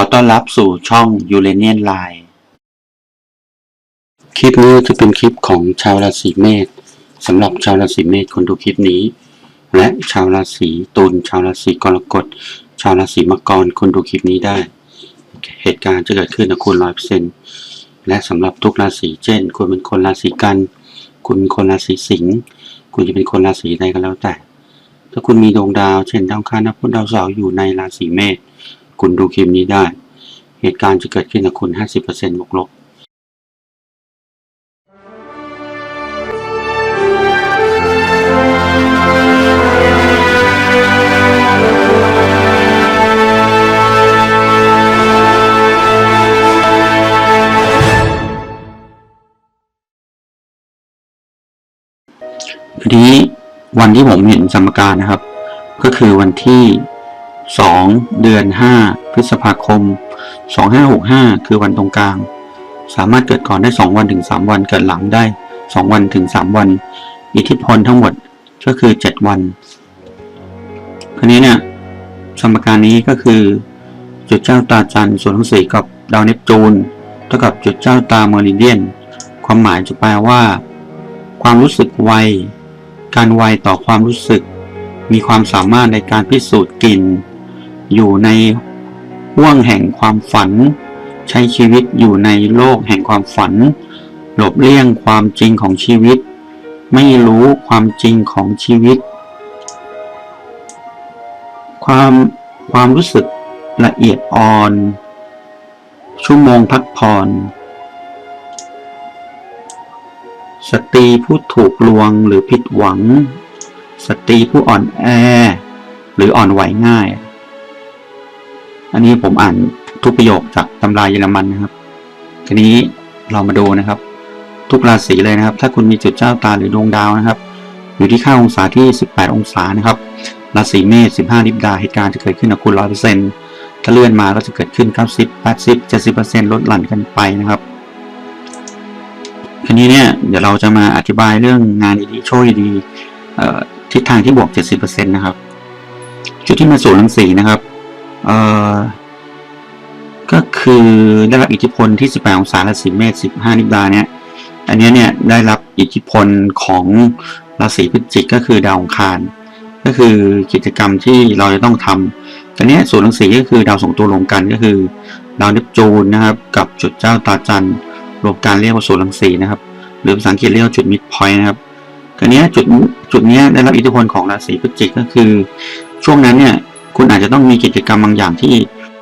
อต้อนรับสู่ช่อง u r a n i a n Line คลิปนี้จะเป็นคลิปของชาวราศีเมษสำหรับชาวราศีเมษคนดูคลิปนี้ และชาวราศีตุลชาวราศีกรกฎ ชาวราศีมังกรคนดูคลิปนี้ได้ เหตุการณ์จะเกิดขึ้นกับคุณร้อยเปอร์เซ็นต์และสำหรับทุกราศีเช่น คุณเป็นคนราศีกัน คุณเป็นคนราศีสิงห์คุณจะเป็นคนราศีใดก็แล้วแต่ ถ้าคุณมีดวงดาว เช่นดาวคานับพุธดาวเสาร์อยู่ในราศีเมษ คุณดูคลิปนี้ได้ เหตุการณ์จะเกิดขึ้นกับคุณ 50%บวกลบทีนี้วันที่ผมเห็นสมการนะครับ ก็คือวันที่ 2 เดือน 5 พฤษภาคม 2565 คือวันตรงกลาง สามารถเกิดก่อนได้ 2 วันถึง 3 วัน เกิดหลังได้ 2 วันถึง 3 วัน อิทธิพลทั้งหมดก็คือ 7 วัน คราวนี้เนี่ยสมการนี้ก็คือ จุดเจ้าตาจันทร์ส่วนทั้งสี่กับดาวเนปจูนเท่ากับจุดเจ้าตาเมริเดียน ความหมายจะแปลว่า ความรู้สึกไว การไวต่อความรู้สึก มีความสามารถในการพิสูจน์กลิ่น อยู่ในห่วงแห่งความฝัน ใช้ชีวิตอยู่ในโลกแห่งความฝัน หลบเลี่ยงความจริงของชีวิต ไม่รู้ความจริงของชีวิต ความความรู้สึกละเอียดอ่อน ชั่วโมงพักผ่อนสตรีผู้ถูกลวงหรือผิดหวัง สตรีผู้อ่อนแอ หรืออ่อนไหวง่าย อันนี้ผมอ่านทุกประโยคจากตำราเยอรมันนะครับ ทีนี้เรามาดูนะครับ ทุกราศีเลยนะครับ ถ้าคุณมีจุดเจ้าตาหรือดวงดาวนะครับ อยู่ที่ค่าองศาที่ 18 องศานะครับ ราศีเมษ 15ลิบดา เหตุการณ์จะเกิดขึ้นกับคุณ 100%ถ้าเลื่อนมาก็จะเกิดขึ้น 90 80 70%ลดหลั่นกันไปนะครับทีนี้เนี่ยเดี๋ยวเราจะมาอธิบายเรื่องงานดีๆโชคดีทิศทางที่บวก 70%นะครับ จุดที่มาสู่ลังสีนะครับ เอ่อก็คือได้รับอิทธิพลที่ 18 องศาราศีเมษ 15 นิบดาเนี่ย อันนี้เนี่ยได้รับอิทธิพลของราศีพฤศจิกก็คือดาวองคาร ก็คือกิจกรรมที่เราจะต้องทำทีนี้ส่วนหนังสีก็คือดาวสองตัวรวมกันก็คือดาวเนปจูนนะครับกับจุดเจ้าตาจันรวมกันเรียกว่าส่วนหนังสีนะครับ หรือภาษาอังกฤษเรียกว่าจุดมิดพอยต์นะครับทีนี้จุดจุดนี้ได้รับอิทธิพลของราศีพฤศจิกก็คือ ช่วงนั้นเนี่ย คุณอาจจะต้องมีกิจกรรมบางอย่างที่